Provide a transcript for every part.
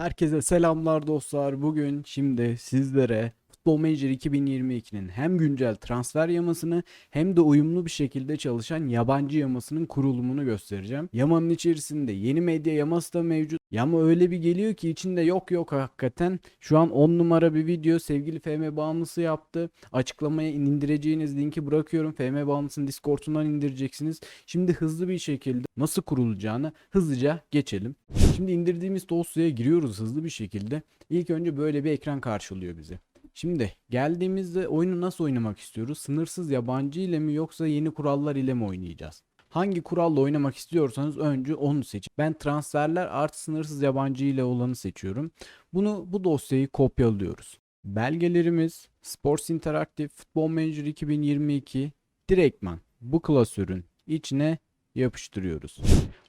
Herkese selamlar dostlar. Bugün şimdi sizlere Futbol Manager 2022'nin hem güncel transfer yamasını hem de uyumlu bir şekilde çalışan yabancı yamasının kurulumunu göstereceğim. Yamanın içerisinde yeni medya yaması da mevcut. Yama öyle bir geliyor ki içinde yok yok hakikaten. Şu an 10 numara bir video sevgili FM bağımlısı yaptı. Açıklamaya indireceğiniz linki bırakıyorum. FM bağımlısının Discord'undan indireceksiniz. Şimdi hızlı bir şekilde nasıl kurulacağını hızlıca geçelim. Şimdi indirdiğimiz dosyaya giriyoruz hızlı bir şekilde. İlk önce böyle bir ekran karşılıyor bizi. Şimdi geldiğimizde oyunu nasıl oynamak istiyoruz? Sınırsız yabancı ile mi yoksa yeni kurallar ile mi oynayacağız? Hangi kuralla oynamak istiyorsanız önce onu seçin. Ben transferler artı sınırsız yabancı ile olanı seçiyorum. Bunu bu dosyayı kopyalıyoruz. Belgelerimiz Sports Interactive Football Manager 2022 direktman bu klasörün içine yapıştırıyoruz.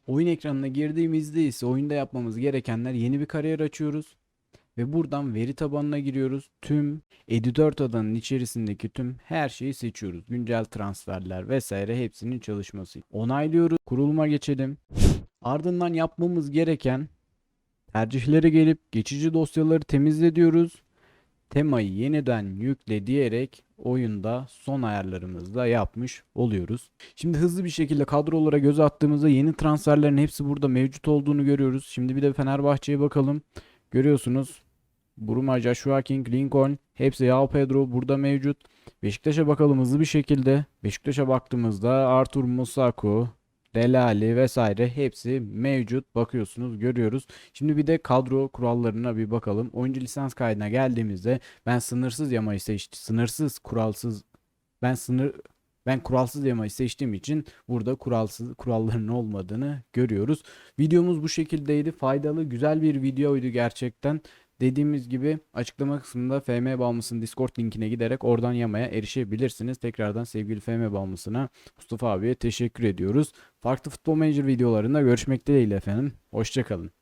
Oyun ekranına girdiğimizde ise oyunda yapmamız gerekenler yeni bir kariyer açıyoruz ve buradan veri tabanına giriyoruz. Tüm Edi4 adanın içerisindeki tüm her şeyi seçiyoruz. Güncel transferler vesaire hepsinin çalışması. Onaylıyoruz. Kuruluma geçelim. Ardından yapmamız gereken tercihlere gelip geçici dosyaları temizle diyoruz. Temayı yeniden yükle diyerek oyunda son ayarlarımızda yapmış oluyoruz. Şimdi hızlı bir şekilde kadrolara göz attığımızda yeni transferlerin hepsi burada mevcut olduğunu görüyoruz. Şimdi bir de Fenerbahçe'ye bakalım. Görüyorsunuz. Bruma, Joshua King, Lincoln hepsi Yao Pedro burada mevcut. Beşiktaş'a bakalım hızlı bir şekilde. Beşiktaş'a baktığımızda Artur Musaku, Delali vesaire hepsi mevcut. Bakıyorsunuz, görüyoruz. Şimdi bir de kadro kurallarına bir bakalım. Oyuncu lisans kaydına geldiğimizde ben sınırsız yamayı seçtim. Sınırsız, kuralsız ben sınır ben kuralsız yamayı seçtiğim için burada kuralsız kuralların olmadığını görüyoruz. Videomuz bu şekildeydi. Faydalı, güzel bir videoydu gerçekten. Dediğimiz gibi açıklama kısmında FM bağımlısının Discord linkine giderek oradan yamaya erişebilirsiniz. Tekrardan sevgili FM bağımlısına Mustafa abiye teşekkür ediyoruz. Farklı futbol manager videolarında görüşmek dileğiyle efendim. Hoşçakalın.